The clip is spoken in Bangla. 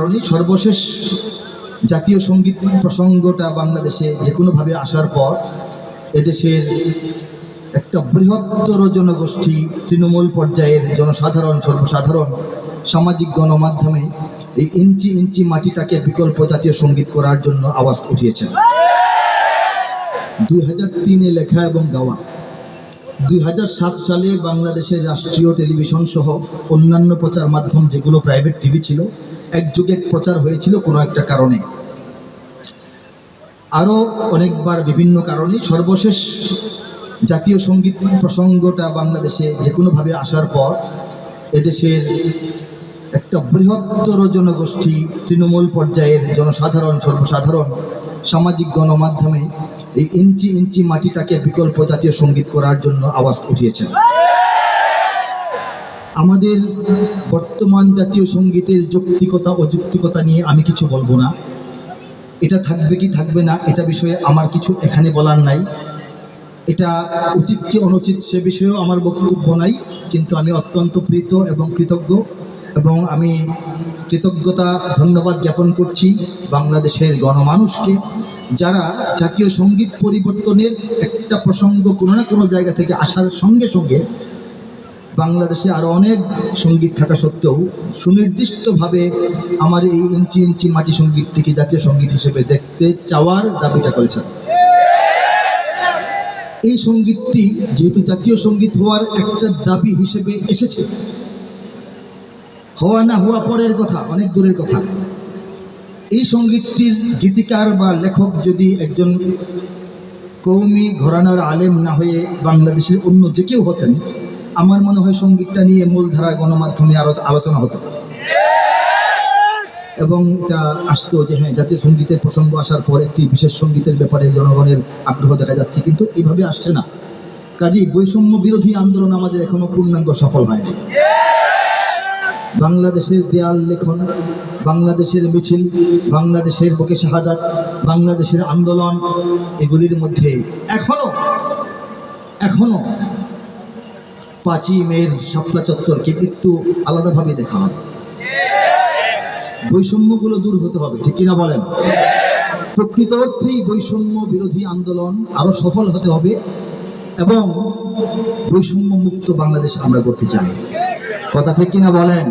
কারণেই সর্বশেষ জাতীয় সংগীত প্রসঙ্গটা বাংলাদেশে যে কোনোভাবে আসার পর এদেশের একটা বৃহত্তর জনগোষ্ঠী তৃণমূল পর্যায়ের জনসাধারণ, সর্বসাধারণ সামাজিক গণমাধ্যমে এই ইঞ্চি ইঞ্চি মাটিটাকে বিকল্প জাতীয় সংগীত করার জন্য আওয়াজ উঠিয়েছেন। দুই হাজার তিনে লেখা এবং গাওয়া, দুই হাজার সাত সালে বাংলাদেশের রাষ্ট্রীয় টেলিভিশন সহ অন্যান্য প্রচার মাধ্যম যেগুলো প্রাইভেট টিভি ছিল একযোগে প্রচার হয়েছিল কোনো একটা কারণে। আরও অনেকবার বিভিন্ন কারণে সর্বশেষ জাতীয় সংগীত প্রসঙ্গটা বাংলাদেশে যে কোনোভাবে আসার পর এদেশের একটা বৃহত্তর জনগোষ্ঠী তৃণমূল পর্যায়ের জনসাধারণ, সর্বসাধারণ সামাজিক গণমাধ্যমে এই ইঞ্চি ইঞ্চি মাটিটাকে বিকল্প জাতীয় সংগীত করার জন্য আওয়াজ উঠিয়েছেন। আমাদের বর্তমান জাতীয় সঙ্গীতের যৌক্তিকতা, অযৌক্তিকতা নিয়ে আমি কিছু বলব না। এটা থাকবে কি থাকবে না, এটা বিষয়ে আমার কিছু এখানে বলার নাই। এটা উচিত কি অনুচিত সে বিষয়েও আমার বক্তব্য নাই, কিন্তু আমি অত্যন্ত প্রীত এবং কৃতজ্ঞ এবং আমি কৃতজ্ঞতা, ধন্যবাদ জ্ঞাপন করছি বাংলাদেশের গণমানুষকে, যারা জাতীয় সংগীত পরিবর্তনের একটা প্রসঙ্গ কোনো না কোনো জায়গা থেকে আসার সঙ্গে সঙ্গে বাংলাদেশে আরও অনেক সংগীত থাকা সত্ত্বেও সুনির্দিষ্টভাবে আমার এই ইঞ্চি ইঞ্চি মাটি সঙ্গীতটিকে জাতীয় সংগীত হিসেবে দেখতে চাওয়ার দাবিটা করেছেন। এই সঙ্গীতটি যেহেতু জাতীয় সংগীত হওয়ার একটা দাবি হিসেবে এসেছে, হওয়া না হওয়া পরের কথা, অনেক দূরের কথা। এই সঙ্গীতটির গীতিকার বা লেখক যদি একজন কৌমি ঘরানার আলেম না হয়ে বাংলাদেশের অন্য যে কেউ হতেন আমার মনে হয় সঙ্গীতটা নিয়ে মূলধারা গণমাধ্যমে আরও আলোচনা হতো এবং এটা আসতো যে হ্যাঁ জাতীয় সঙ্গীতের প্রসঙ্গ আসার পর একটি বিশেষ সঙ্গীতের ব্যাপারে জনগণের আগ্রহ দেখা যাচ্ছে, কিন্তু এইভাবে আসছে না। কাজেই বৈষম্য বিরোধী আন্দোলন আমাদের এখনও পূর্ণাঙ্গ সফল হয়নি। বাংলাদেশের দেয়াল লেখন, বাংলাদেশের মিছিল, বাংলাদেশের বুকে শাহাদাত, বাংলাদেশের আন্দোলন, এগুলির মধ্যে এখনও এখনও পাঁচই মেয়ের শাপলা চত্বরকে একটু আলাদাভাবে দেখা হয় বৈষম্যগুলো দূর হতে হবে, ঠিক কিনা বলেন? প্রকৃত অর্থেই বৈষম্য বিরোধী আন্দোলন আরও সফল হতে হবে এবং বৈষম্য মুক্ত বাংলাদেশ আমরা করতে চাই। কথা ঠিক কিনা বলেন?